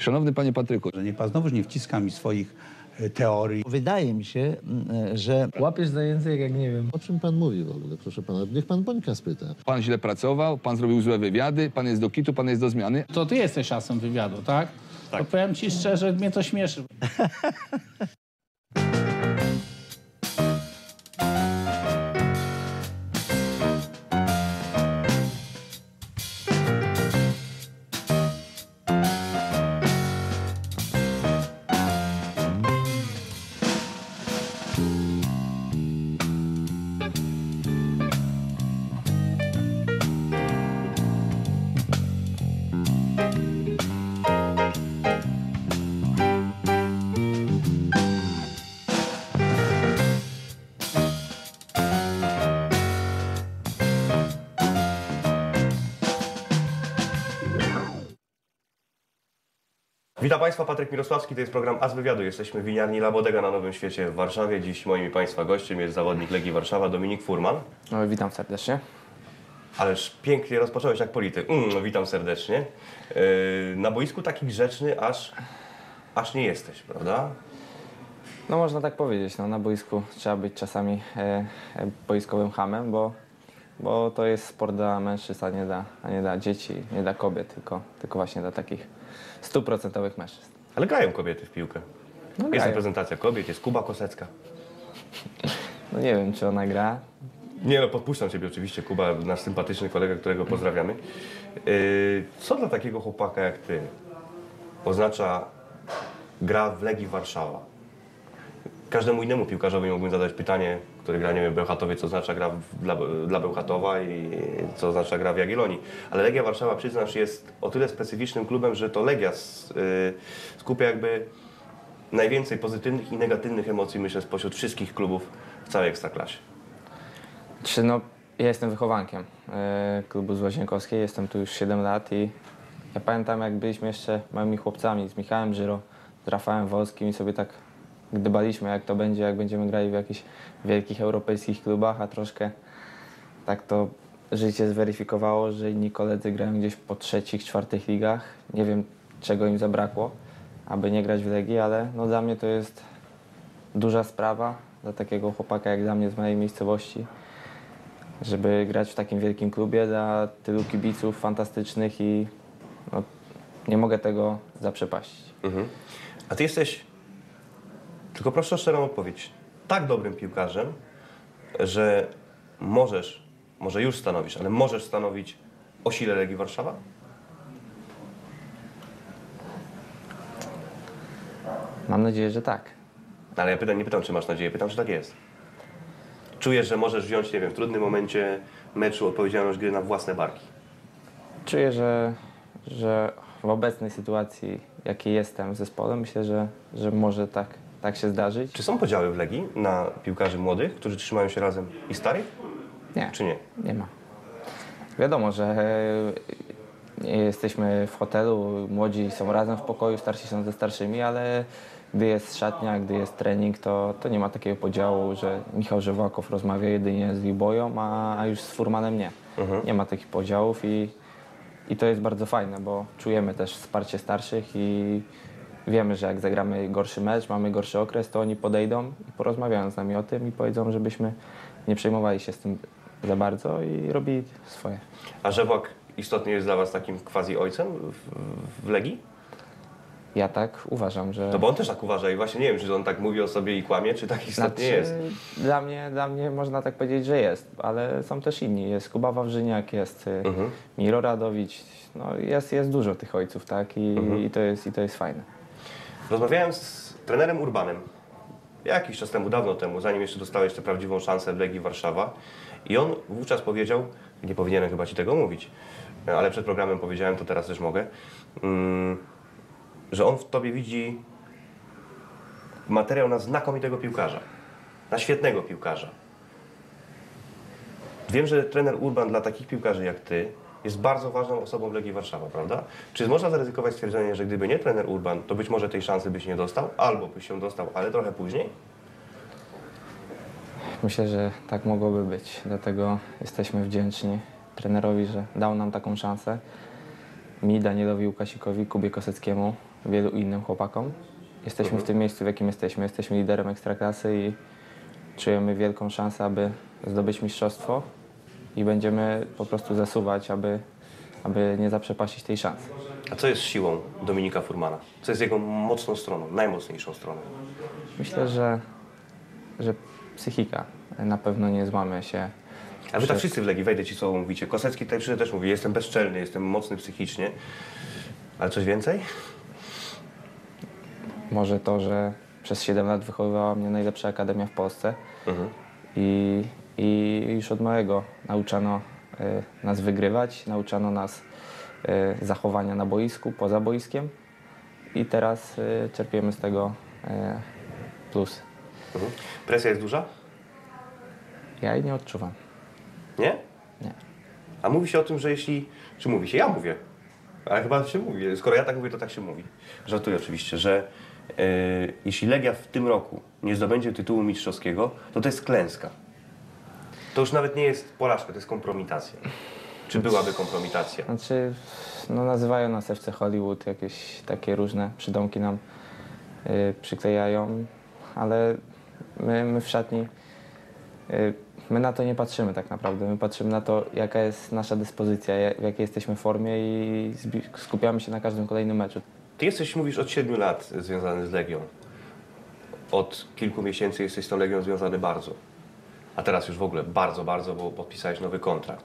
Szanowny panie Patryku, Że niech pan znowuż nie wciska mi swoich e, teorii. Wydaje mi się, mm, że Łapiesz za język, jak nie wiem. O czym pan mówi w ogóle, proszę pana? Niech pan Bońka spyta. pan źle pracował, pan zrobił złe wywiady, pan jest do kitu, pan jest do zmiany. To ty jesteś asem wywiadu, tak? Tak. To powiem ci szczerze, mnie to śmieszy. Witam Państwa, Patryk Mirosławski, to jest program As Wywiadu. Jesteśmy w winiarni La Bodega na Nowym Świecie w Warszawie. Dziś moim i Państwa gościem jest zawodnik Legii Warszawa, Dominik Furman. No, witam serdecznie. Ależ pięknie rozpocząłeś jak polityk. Mm, no, witam serdecznie. Yy, na boisku taki grzeczny aż, aż nie jesteś, prawda? No można tak powiedzieć, no, na boisku trzeba być czasami e, e, boiskowym hamem, bo, bo to jest sport dla mężczyzn, a nie dla, a nie dla dzieci, nie dla kobiet, tylko, tylko właśnie dla takich stuprocentowych mężczyzn. Ale grają kobiety w piłkę. No, Jest grają. reprezentacja kobiet, jest Kuba Kosecka. No nie wiem, czy ona gra. Nie no, podpuszczam Ciebie oczywiście, Kuba, nasz sympatyczny kolega, którego pozdrawiamy. Yy, co dla takiego chłopaka jak Ty oznacza gra w Legii Warszawa? Każdemu innemu piłkarzowi mógłbym zadać pytanie, który gra, nie wiem, Bełchatowie, co oznacza gra dla, dla Bełchatowa i co oznacza gra w Jagiellonii. Ale Legia Warszawa, przyznasz, jest o tyle specyficznym klubem, że to Legia yy, skupia jakby najwięcej pozytywnych i negatywnych emocji, myślę, spośród wszystkich klubów w całej Ekstraklasie. Czy no, ja jestem wychowankiem e, klubu z Łazienkowskiej, jestem tu już 7 lat i ja pamiętam jak byliśmy jeszcze małymi chłopcami z Michałem Żyro, z Rafałem Wolskim i sobie tak gdybaliśmy jak to będzie, jak będziemy grali w jakichś wielkich europejskich klubach, a troszkę tak to życie zweryfikowało, że inni koledzy grają gdzieś po trzecich, czwartych ligach. Nie wiem czego im zabrakło, aby nie grać w Legii, ale no dla mnie to jest duża sprawa, dla takiego chłopaka jak dla mnie z mojej miejscowości żeby grać w takim wielkim klubie dla tylu kibiców fantastycznych i no, nie mogę tego zaprzepaścić. Mhm. A ty jesteś, tylko proszę o szczerą odpowiedź, tak dobrym piłkarzem, że możesz, może już stanowisz, ale możesz stanowić o sile Legii Warszawa? Mam nadzieję, że tak. No, Ale ja pytam, nie pytam, czy masz nadzieję, pytam, czy tak jest. Czujesz, że możesz wziąć, nie wiem, w trudnym momencie meczu odpowiedzialność gry na własne barki. Czuję, że, że w obecnej sytuacji, jakiej jestem w zespole, myślę, że, że może tak, tak się zdarzyć. Czy są podziały w Legii na piłkarzy młodych, którzy trzymają się razem i starych, Nie. czy nie? Nie ma. Wiadomo, że e, jesteśmy w hotelu, młodzi są razem w pokoju, starsi są ze starszymi, ale gdy jest szatnia, gdy jest trening, to, to nie ma takiego podziału, że Michał Żewakow rozmawia jedynie z Wiboją, a, a już z Furmanem nie. Nie ma takich podziałów i, i to jest bardzo fajne, bo czujemy też wsparcie starszych i wiemy, że jak zagramy gorszy mecz, mamy gorszy okres, to oni podejdą i porozmawiają z nami o tym i powiedzą, żebyśmy nie przejmowali się z tym za bardzo i robili swoje. A Żewak istotnie jest dla Was takim quasi ojcem w, w Legii? Ja tak uważam, że... No bo on też tak uważa i właśnie nie wiem, czy on tak mówi o sobie i kłamie, czy tak istotnie Znaczy, jest. Dla mnie, dla mnie można tak powiedzieć, że jest, ale są też inni. Jest Kuba Wawrzyniak, jest y, Mhm. Miro Radowicz, no jest, jest dużo tych ojców, tak? I, Mhm. i, to, jest, i to jest fajne. Rozmawiałem z trenerem Urbanem jakiś czas temu, dawno temu, zanim jeszcze dostałeś tę prawdziwą szansę w Legii Warszawa i on wówczas powiedział, nie powinienem chyba Ci tego mówić, ale przed programem powiedziałem, to teraz też mogę, mm, że on w Tobie widzi materiał na znakomitego piłkarza, na świetnego piłkarza. Wiem, że trener Urban dla takich piłkarzy jak Ty jest bardzo ważną osobą w Legii Warszawa, prawda? Czy można zaryzykować stwierdzenie, że gdyby nie trener Urban, to być może tej szansy byś nie dostał, albo byś się dostał, ale trochę później? Myślę, że tak mogłoby być. Dlatego jesteśmy wdzięczni trenerowi, że dał nam taką szansę. Mi, Danielowi Łukasikowi, Kubie Koseckiemu, wielu innym chłopakom. Jesteśmy w tym miejscu, w jakim jesteśmy. Jesteśmy liderem ekstraklasy i czujemy wielką szansę, aby zdobyć mistrzostwo i będziemy po prostu zasuwać, aby, aby nie zaprzepaścić tej szansy. A co jest siłą Dominika Furmana? Co jest jego mocną stroną, najmocniejszą stroną? Myślę, że, że psychika. Na pewno nie złamie się. A wy tak wszyscy w Legii, wejdę ci słową mówicie. Kosecki tutaj przyszedł też mówi, jestem bezczelny, jestem mocny psychicznie. Ale coś więcej? Może to, że przez 7 lat wychowywała mnie najlepsza akademia w Polsce i, i już od małego nauczano y, nas wygrywać, nauczano nas y, zachowania na boisku, poza boiskiem i teraz y, czerpiemy z tego plus. Mhm. Presja jest duża? Ja jej nie odczuwam. Nie? Nie. A mówi się o tym, że jeśli... Czy mówi się? Ja mówię. Ale chyba się mówi. Skoro ja tak mówię, to tak się mówi. Żartuję oczywiście, że e, jeśli Legia w tym roku nie zdobędzie tytułu mistrzowskiego, to to jest klęska. To już nawet nie jest porażka, to jest kompromitacja. Czy byłaby kompromitacja? Znaczy, no nazywają nas FC Hollywood, jakieś takie różne przydomki nam y, przyklejają, ale my, my w szatni, y, my na to nie patrzymy tak naprawdę. My patrzymy na to, jaka jest nasza dyspozycja, ja- w jakiej jesteśmy formie i skupiamy się na każdym kolejnym meczu. Ty jesteś, mówisz, od 7 lat związany z Legią. Od kilku miesięcy jesteś z tą Legią związany bardzo. A teraz już w ogóle bardzo, bardzo, bo podpisałeś nowy kontrakt.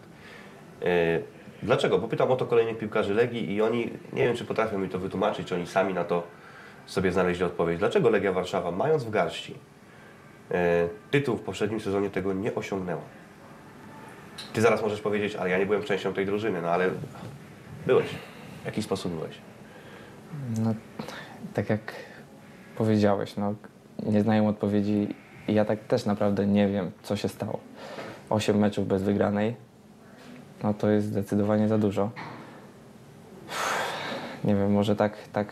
Yy, dlaczego? Bo pytam o to kolejnych piłkarzy Legii i oni, nie wiem czy potrafią mi to wytłumaczyć, czy oni sami na to sobie znaleźli odpowiedź. Dlaczego Legia Warszawa, mając w garści yy, tytuł w poprzednim sezonie, tego nie osiągnęła? Ty zaraz możesz powiedzieć, ale ja nie byłem częścią tej drużyny, no ale byłeś. W jaki sposób byłeś? No, tak jak powiedziałeś, no, nie znają odpowiedzi i ja tak też naprawdę nie wiem, co się stało. Osiem meczów bez wygranej, no to jest zdecydowanie za dużo. Nie wiem, może tak, tak,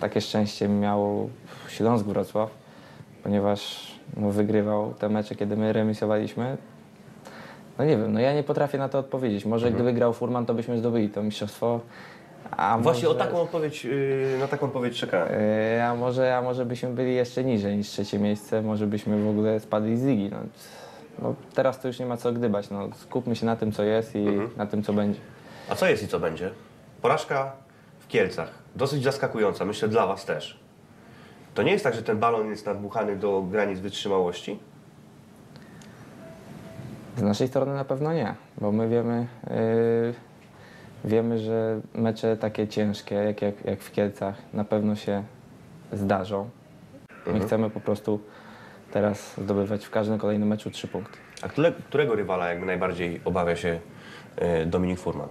takie szczęście miał Śląsk Wrocław, ponieważ no, wygrywał te mecze, kiedy my remisowaliśmy. No nie wiem, no ja nie potrafię na to odpowiedzieć. Może gdyby grał Furman, to byśmy zdobyli to mistrzostwo. A Właśnie może... o taką odpowiedź, yy, na taką odpowiedź czekałem. Yy, A może, a może byśmy byli jeszcze niżej niż trzecie miejsce, może byśmy w ogóle spadli z ligi. No, no, teraz to już nie ma co gdybać. No, skupmy się na tym, co jest i na tym, co będzie. A co jest i co będzie? Porażka w Kielcach. Dosyć zaskakująca, myślę dla Was też. To nie jest tak, że ten balon jest nadbuchany do granic wytrzymałości? Z naszej strony na pewno nie, bo my wiemy, yy, wiemy że mecze takie ciężkie, jak, jak, jak w Kielcach, na pewno się zdarzą. My chcemy po prostu teraz zdobywać w każdym kolejnym meczu trzy punkty. A które, którego rywala jakby najbardziej obawia się yy, Dominik Furman?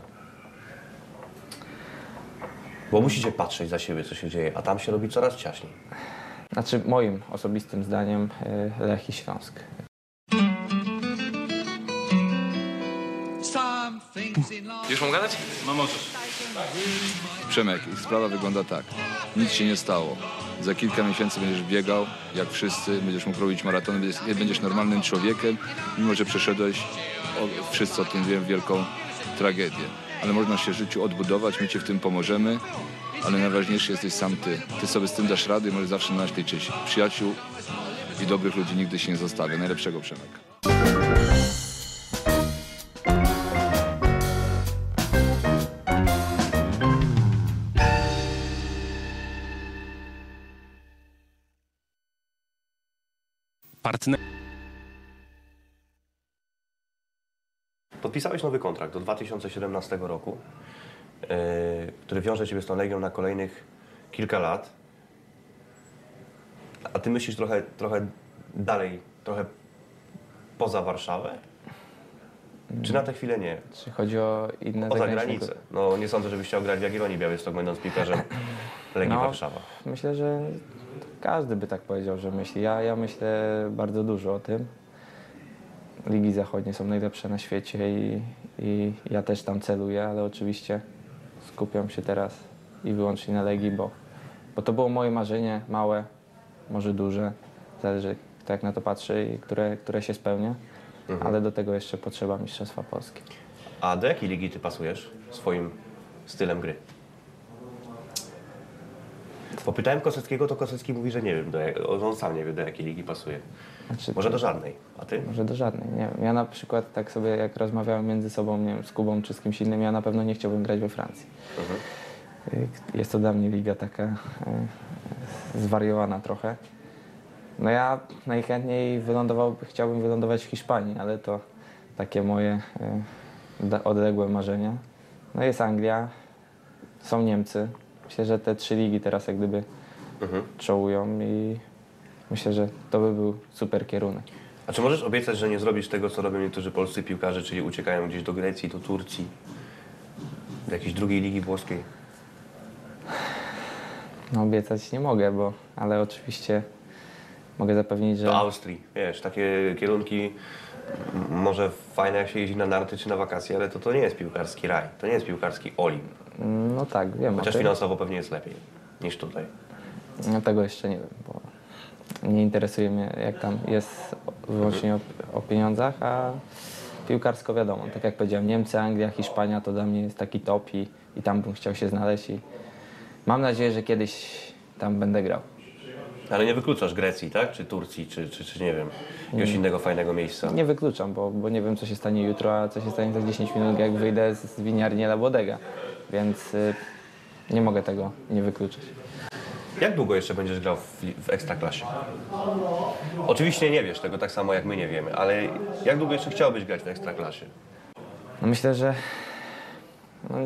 Bo musicie patrzeć za siebie, co się dzieje, a tam się robi coraz ciaśniej. Znaczy moim osobistym zdaniem yy, Lech i Śląsk. Już mam gadać? No możesz. Przemek, ich sprawa wygląda tak. Nic się nie stało. Za kilka miesięcy będziesz biegał, jak wszyscy, będziesz mógł robić maratony, będziesz, będziesz normalnym człowiekiem, mimo że przeszedłeś, o, wszyscy o tym wiem, wielką tragedię. Ale można się w życiu odbudować, my ci w tym pomożemy, ale najważniejszy jesteś sam ty. Ty sobie z tym dasz radę i możesz zawsze na nas liczyć. Przyjaciół i dobrych ludzi nigdy się nie zostawia. Najlepszego Przemek. Partner. Podpisałeś nowy kontrakt do 2017 roku, yy, który wiąże Ciebie z tą Legią na kolejnych kilka lat. A Ty myślisz trochę, trochę dalej, trochę poza Warszawę? Czy na tę chwilę nie? Czy chodzi o inne Poza granicę. No nie sądzę, żebyś chciał grać w Jagiellonii Białystok, będąc piłkarzem Legii No. Warszawa. Myślę, że każdy by tak powiedział, że myśli. Ja, ja myślę bardzo dużo o tym. Ligi zachodnie są najlepsze na świecie i, i ja też tam celuję, ale oczywiście skupiam się teraz i wyłącznie na Legii, bo, bo to było moje marzenie, małe, może duże, zależy kto jak na to patrzy i które, które się spełnia, ale do tego jeszcze potrzeba Mistrzostwa Polski. A do jakiej ligi Ty pasujesz swoim stylem gry? Popytałem Koseckiego, to Kosecki mówi, że nie wiem, do, jak- on sam nie wie, do jakiej ligi pasuje. Znaczy, Może do żadnej. A ty? Może do żadnej. Nie wiem. Ja na przykład tak sobie jak rozmawiałem między sobą, nie wiem, z Kubą czy z kimś innym, ja na pewno nie chciałbym grać we Francji. Y, Jest to dla mnie liga taka y, zwariowana trochę. No ja najchętniej wylądował, chciałbym wylądować w Hiszpanii, ale to takie moje y, da- odległe marzenia. No jest Anglia, są Niemcy. Myślę, że te trzy ligi teraz jak gdyby czołują i myślę, że to by był super kierunek. A czy możesz obiecać, że nie zrobisz tego, co robią niektórzy polscy piłkarze, czyli uciekają gdzieś do Grecji, do Turcji, do jakiejś drugiej ligi włoskiej? No obiecać nie mogę, bo, ale oczywiście mogę zapewnić, że Do Austrii, wiesz, takie kierunki, może fajne jak się jeździ na narty czy na wakacje, ale to, to nie jest piłkarski raj, to nie jest piłkarski olim. no tak, wiem Chociaż finansowo pewnie jest lepiej niż tutaj. No tego jeszcze nie wiem, bo nie interesuje mnie jak tam jest wyłącznie o, o pieniądzach, a piłkarsko wiadomo, tak jak powiedziałem, Niemcy, Anglia, Hiszpania to dla mnie jest taki top i, i tam bym chciał się znaleźć i mam nadzieję, że kiedyś tam będę grał. Ale nie wykluczasz Grecji, tak? Czy Turcji, czy, czy, czy nie wiem, jakiegoś innego fajnego miejsca. Nie wykluczam, bo, bo nie wiem co się stanie jutro, a co się stanie za 10 minut, jak wyjdę z, z winiarni La Bodega, więc y, nie mogę tego nie wykluczyć. Jak długo jeszcze będziesz grał w, w Ekstraklasie? Oczywiście nie wiesz tego tak samo jak my nie wiemy, ale jak długo jeszcze chciałbyś grać w Ekstraklasie? No myślę, że no,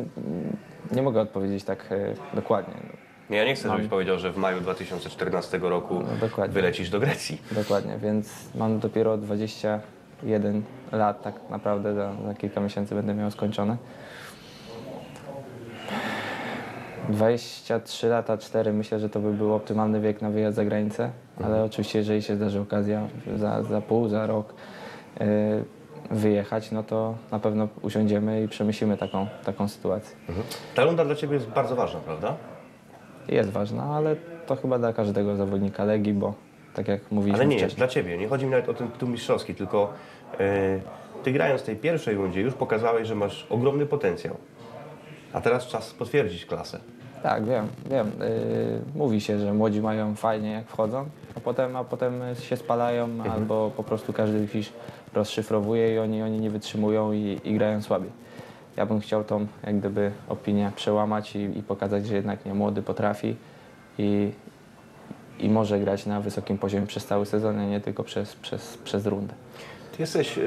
nie mogę odpowiedzieć tak y, dokładnie. Nie, ja nie chcę, Mam- żebyś powiedział, że w maju 2014 roku No, wylecisz do Grecji. Dokładnie, więc mam dopiero 21 lat tak naprawdę, za, za kilka miesięcy będę miał skończone. 23 lata, 4 myślę, że to by był optymalny wiek na wyjazd za granicę, ale oczywiście jeżeli się zdarzy okazja za, za pół, za rok yy, wyjechać, no to na pewno usiądziemy i przemyślimy taką, taką sytuację. Ta runda dla Ciebie jest bardzo ważna, prawda? Jest ważna, ale to chyba dla każdego zawodnika Legii, bo tak jak mówiliśmy Ale nie wcześniej. dla Ciebie. Nie chodzi mi nawet o ten tytuł mistrzowski, tylko e, Ty grając w tej pierwszej rundzie już pokazałeś, że masz ogromny potencjał. A teraz czas potwierdzić klasę. Tak, wiem, wiem. Yy, mówi się, że młodzi mają fajnie jak wchodzą, a potem, a potem się spalają albo po prostu każdy fisz rozszyfrowuje i oni, oni nie wytrzymują i, i grają słabiej. Ja bym chciał tą jak gdyby opinię przełamać i, i pokazać, że jednak nie młody potrafi i, i może grać na wysokim poziomie przez cały sezon, a nie tylko przez, przez, przez rundę. Ty jesteś...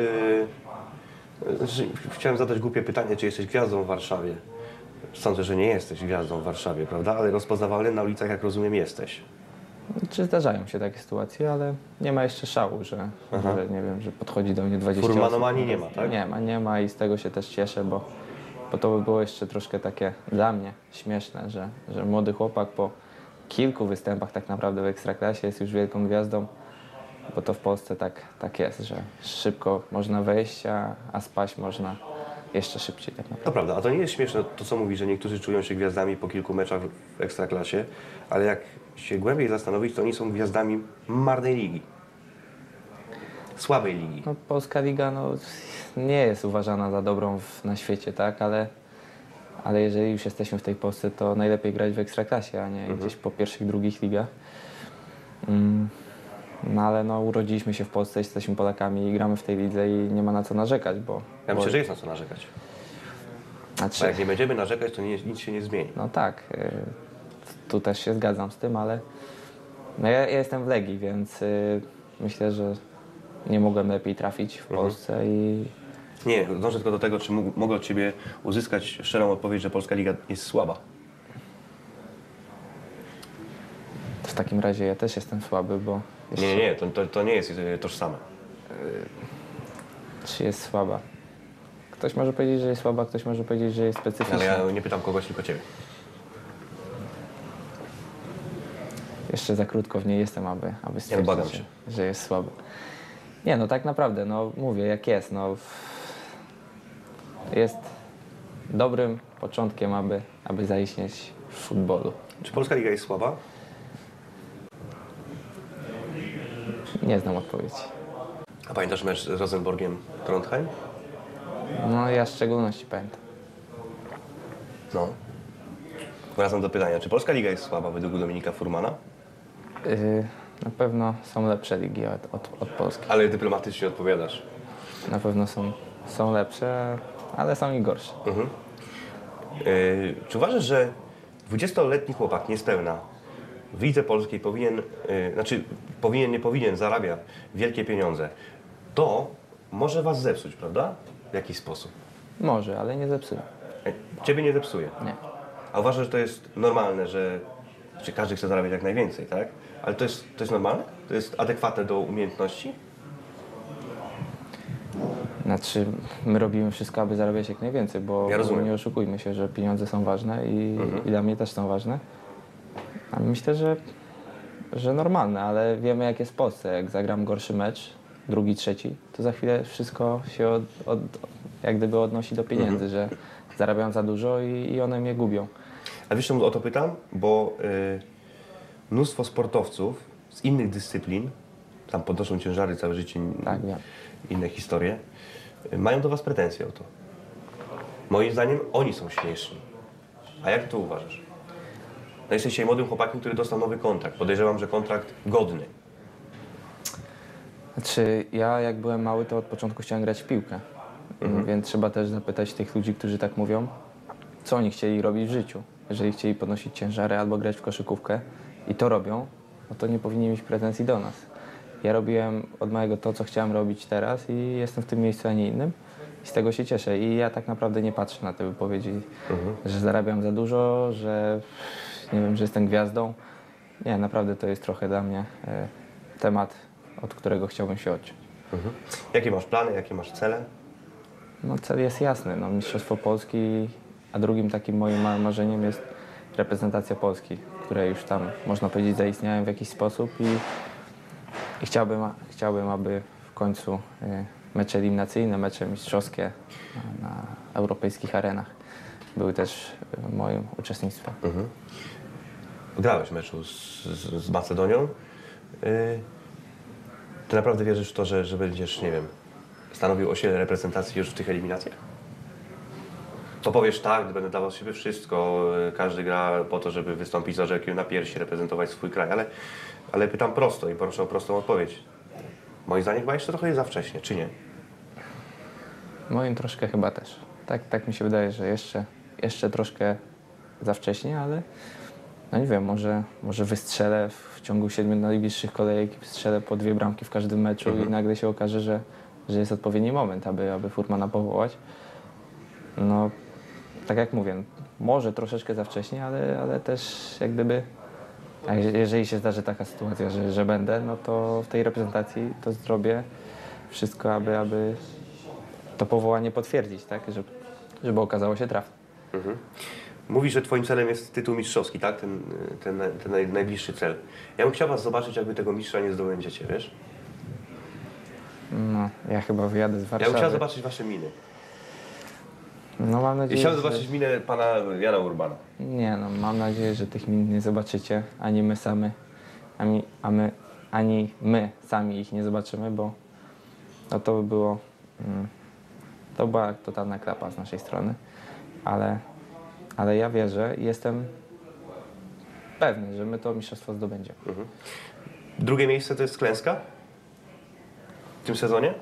że- chciałem zadać głupie pytanie, czy jesteś gwiazdą w Warszawie. Sądzę, że nie jesteś gwiazdą w Warszawie, prawda? Ale rozpoznawalny na ulicach, jak rozumiem, jesteś. Czy zdarzają się takie sytuacje, ale nie ma jeszcze szału, że, że nie wiem, że podchodzi do mnie 20 osób. Furmanomanii nie ma, tak? Nie ma, nie ma i z tego się też cieszę, bo, bo to by było jeszcze troszkę takie dla mnie śmieszne, że, że młody chłopak po kilku występach tak naprawdę w Ekstraklasie jest już wielką gwiazdą, bo to w Polsce tak, tak jest, że szybko można wejść, a, a spaść można jeszcze szybciej tak naprawdę. To prawda, a to nie jest śmieszne to, co mówi, że niektórzy czują się gwiazdami po kilku meczach w Ekstraklasie, ale jak się głębiej zastanowić, to oni są gwiazdami marnej ligi. Słabej ligi. No, Polska Liga no, nie jest uważana za dobrą w, na świecie, tak, ale, ale jeżeli już jesteśmy w tej Polsce, to najlepiej grać w Ekstraklasie, a nie gdzieś po pierwszych, drugich ligach. Mm, no ale no, urodziliśmy się w Polsce, jesteśmy Polakami i gramy w tej lidze i nie ma na co narzekać, bo... Ja bo myślę, że jest na co narzekać. znaczy, A jak nie będziemy narzekać, to nie, nic się nie zmieni. No tak, y, tu też się zgadzam z tym, ale no ja, ja jestem w Legii, więc y, myślę, że nie mogłem lepiej trafić w Polsce i Nie, dążę tylko do tego, czy mógł, mogę od Ciebie uzyskać szczerą odpowiedź, że Polska Liga jest słaba. W takim razie ja też jestem słaby, bo Nie, nie, nie, to, to, to nie jest e, tożsame. czy jest słaba? Ktoś może powiedzieć, że jest słaba, ktoś może powiedzieć, że jest specyficzna. Ale ja nie pytam kogoś, tylko Ciebie. Jeszcze za krótko w niej jestem, aby, aby stwierdzić, błagam że, jest słaba. Nie, no tak naprawdę, no mówię, jak jest, no jest dobrym początkiem, aby, aby zaistnieć w futbolu. Czy Polska Liga jest słaba? Nie znam odpowiedzi. A pamiętasz mecz z Rosenborgiem Trondheim? No ja w szczególności pamiętam. No. Wracam do pytania, czy Polska Liga jest słaba według Dominika Furmana? Yy, na pewno są lepsze ligi od, od, od Polski. Ale dyplomatycznie odpowiadasz. Na pewno są, są lepsze, ale są i gorsze. Yy, czy uważasz, że 20-letni chłopak niespełna w lidze polskiej powinien, yy, znaczy powinien, nie powinien, zarabia wielkie pieniądze, to może was zepsuć, prawda? W jakiś sposób. Może, ale nie zepsuje. E, Ciebie nie zepsuje. Nie. A uważasz, że to jest normalne, że czy każdy chce zarabiać jak najwięcej, tak? Ale to jest, to jest normalne? To jest adekwatne do umiejętności? Znaczy, my robimy wszystko, aby zarabiać jak najwięcej, bo Ja nie oszukujmy się, że pieniądze są ważne i, i dla mnie też są ważne. A myślę, że, że normalne, ale wiemy jak jest w Polsce. Jak zagram gorszy mecz, drugi, trzeci, to za chwilę wszystko się od, od, jak gdyby odnosi do pieniędzy, że zarabiam za dużo i, i one mnie gubią. A wiesz czemu o to pytam? Bo y, mnóstwo sportowców z innych dyscyplin, tam podnoszą ciężary całe życie, Tak, inne historie, mają do was pretensje o to. Moim zdaniem oni są śmieszni. A jak to uważasz? No jesteś dzisiaj młodym chłopakiem, który dostał nowy kontrakt. Podejrzewam, że kontrakt godny. Znaczy, ja jak byłem mały, to od początku chciałem grać w piłkę. Więc trzeba też zapytać tych ludzi, którzy tak mówią, co oni chcieli robić w życiu. Jeżeli chcieli podnosić ciężary albo grać w koszykówkę i to robią, no to nie powinni mieć pretensji do nas. Ja robiłem od małego to, co chciałem robić teraz i jestem w tym miejscu, a nie innym. I z tego się cieszę. I ja tak naprawdę nie patrzę na te wypowiedzi, że zarabiam za dużo, że nie wiem, że jestem gwiazdą. Nie, naprawdę to jest trochę dla mnie e, temat, od którego chciałbym się odciąć. Jakie masz plany, jakie masz cele? No cel jest jasny, no, Mistrzostwo Polski, a drugim takim moim marzeniem jest reprezentacja Polski, które już tam, można powiedzieć, zaistniają w jakiś sposób i, i chciałbym, chciałbym, aby w końcu y, mecze eliminacyjne, mecze mistrzowskie na, europejskich arenach były też y, moim uczestnictwem. Grałeś w meczu z, z, z Macedonią. Yy, ty naprawdę wierzysz w to, że, że będziesz, nie wiem, stanowił osiedle reprezentacji już w tych eliminacjach? To powiesz tak, będę dawał z siebie wszystko, każdy gra po to, żeby wystąpić z orzełkiem na piersi, reprezentować swój kraj, ale, ale pytam prosto i proszę o prostą odpowiedź. Moim zdaniem chyba jeszcze trochę jest za wcześnie, czy nie? Moim troszkę chyba też. Tak, tak mi się wydaje, że jeszcze, jeszcze troszkę za wcześnie, ale no nie wiem, może, może wystrzelę w ciągu siedmiu najbliższych kolejek, wystrzelę po dwie bramki w każdym meczu i nagle się okaże, że, że jest odpowiedni moment, aby, aby Furmana powołać. No, tak jak mówię, może troszeczkę za wcześnie, ale, ale też jak gdyby, je- jeżeli się zdarzy taka sytuacja, że, że będę, no to w tej reprezentacji to zrobię wszystko, aby, aby to powołanie potwierdzić, tak? Żeby, żeby okazało się trafne. Mówisz, że twoim celem jest tytuł mistrzowski, tak? Ten, ten, ten naj, najbliższy cel. Ja bym chciał was zobaczyć, jak wy tego mistrza nie zdobędziecie, wiesz? No, ja chyba wyjadę z Ja Warszawy. bym chciał zobaczyć wasze miny. No mam nadzieję, chciałem że... zobaczyć minę pana Jana Urbana. Nie no, mam nadzieję, że tych min nie zobaczycie, ani my sami, ani, a my, ani my sami ich nie zobaczymy, bo no to by było, mm, to była totalna klapa z naszej strony, ale, ale ja wierzę i jestem pewny, że my to mistrzostwo zdobędziemy. Drugie miejsce to jest klęska w tym sezonie?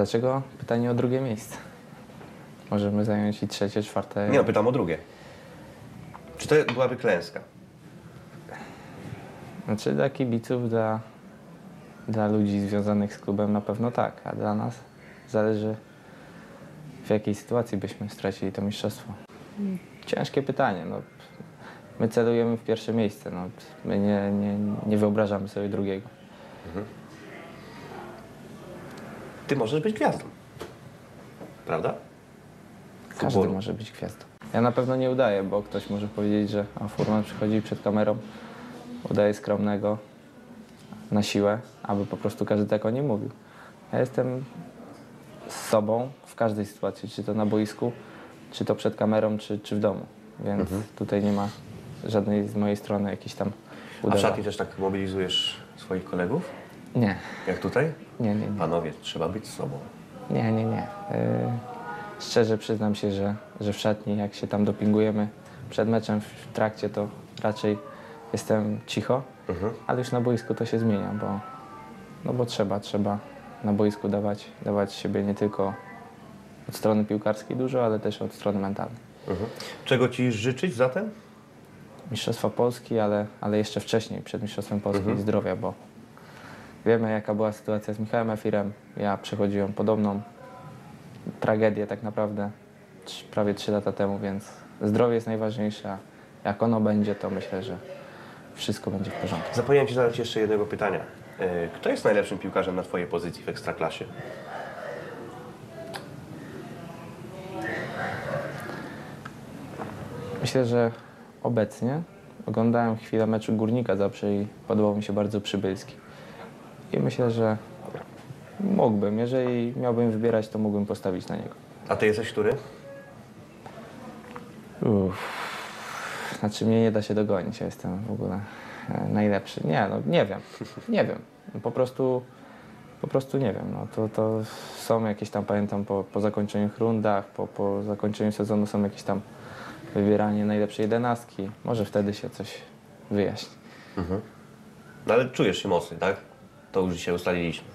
Dlaczego? Pytanie o drugie miejsce. Możemy zająć i trzecie, czwarte. Nie no, pytam o drugie. Czy to byłaby klęska? Znaczy dla kibiców, dla, dla ludzi związanych z klubem na pewno tak, a dla nas zależy w jakiej sytuacji byśmy stracili to mistrzostwo. Ciężkie pytanie. No. My celujemy w pierwsze miejsce. No. My nie, nie, nie wyobrażamy sobie drugiego. Ty możesz być gwiazdą. Prawda? Każdy Futbolu. może być gwiazdą. Ja na pewno nie udaję, bo ktoś może powiedzieć, że a Furman przychodzi przed kamerą, udaje skromnego na siłę, aby po prostu każdy tak o nim mówił. Ja jestem z sobą w każdej sytuacji, czy to na boisku, czy to przed kamerą, czy, czy w domu. Więc tutaj nie ma żadnej z mojej strony jakiejś tam A w szatni też tak mobilizujesz swoich kolegów? Nie, Jak tutaj? nie, nie, nie. Panowie, trzeba być sobą. Nie, nie, nie. Yy, szczerze przyznam się, że, że w szatni, jak się tam dopingujemy przed meczem, w trakcie, to raczej jestem cicho, ale już na boisku to się zmienia, bo, no bo trzeba, trzeba na boisku dawać, dawać siebie nie tylko od strony piłkarskiej dużo, ale też od strony mentalnej. Mhm. Czego ci życzyć zatem? Mistrzostwa Polski, ale, ale jeszcze wcześniej, przed Mistrzostwem Polski zdrowia, bo wiemy jaka była sytuacja z Michałem Efirem. Ja przechodziłem podobną tragedię tak naprawdę prawie 3 lata temu, więc zdrowie jest najważniejsze. Jak ono będzie, to myślę, że wszystko będzie w porządku. Zapomniałem ci zadać jeszcze jednego pytania. E, Kto jest najlepszym piłkarzem na twojej pozycji w Ekstraklasie? Myślę, że obecnie oglądałem chwilę meczu Górnika Zaprze i podobał mi się bardzo Przybylski. I myślę, że mógłbym, jeżeli miałbym wybierać, to mógłbym postawić na niego. A ty jesteś który? Uff. Znaczy mnie nie da się dogonić, ja jestem w ogóle e, najlepszy. Nie, no nie wiem, nie wiem. Po prostu, po prostu nie wiem. No, to, to są jakieś tam, pamiętam, po, po zakończeniu rundach, po, po zakończeniu sezonu są jakieś tam wybieranie najlepszej jedenastki. Może wtedy się coś wyjaśni. No ale czujesz się mocny, tak? To już dzisiaj ustaliliśmy.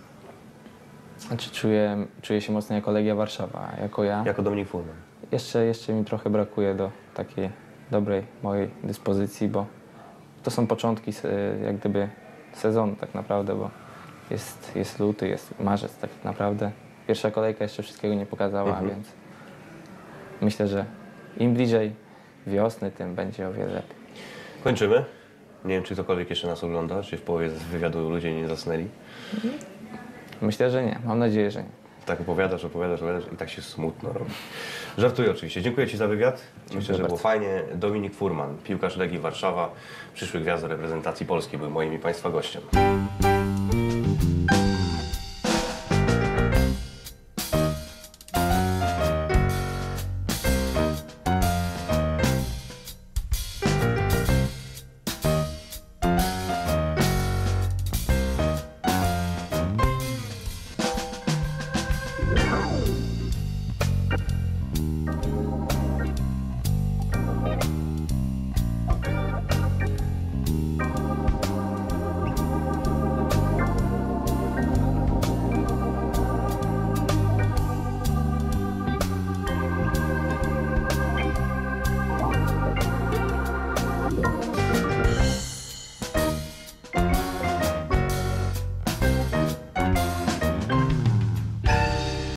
Znaczy czuję, czuję się mocno jako Legia Warszawa, jako ja. Jako Dominik Furman. Jeszcze, jeszcze mi trochę brakuje do takiej dobrej mojej dyspozycji, bo to są początki jak gdyby sezonu tak naprawdę, bo jest, jest luty, jest marzec tak naprawdę. Pierwsza kolejka jeszcze wszystkiego nie pokazała, więc myślę, że im bliżej wiosny, tym będzie o wiele lepiej. Kończymy. Nie wiem, czy ktokolwiek jeszcze nas ogląda, czy w połowie wywiadu ludzie nie zasnęli. Myślę, że nie. Mam nadzieję, że nie. Tak opowiadasz, opowiadasz, opowiadasz i tak się smutno robi. Żartuję oczywiście. Dziękuję Ci za wywiad. Myślę, że było bardzo. fajnie. Dominik Furman, piłkarz Legii Warszawa, przyszły gwiazdo reprezentacji Polski, był moim i Państwa gościem.